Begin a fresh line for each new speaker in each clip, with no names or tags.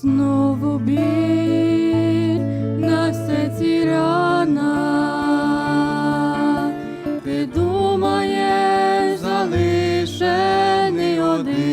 знову біль на серці рана, ти залишений один.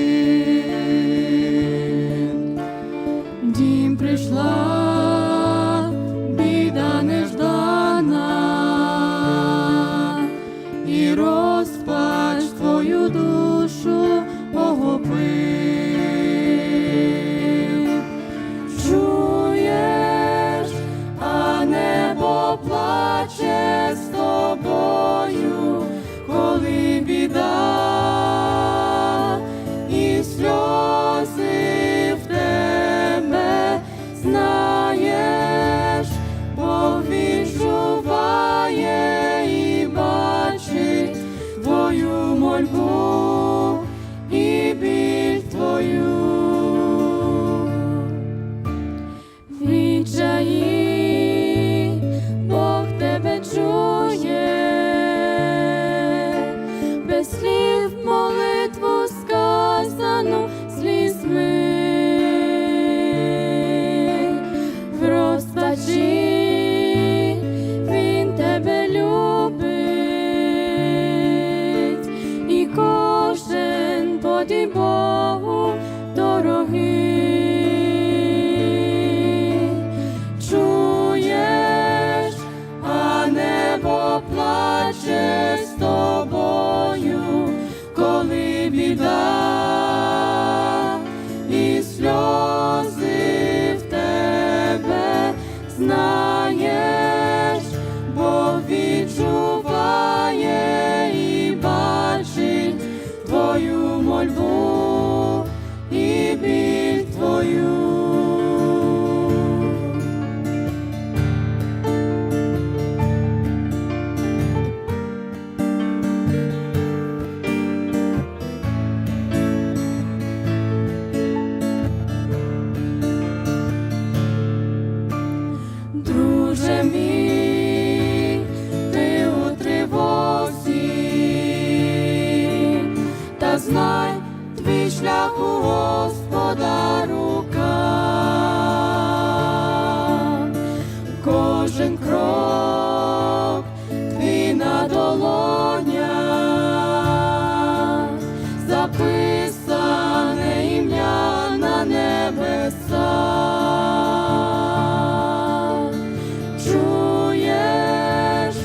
Господи Богу дороги чуєш, а небо плаче з тобою, коли біда. у Господа рука, кожен крок ти на долонях, записане ім'я на небесах. Чуєш,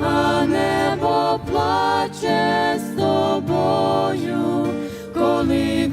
а небо плаче з тобою. Holy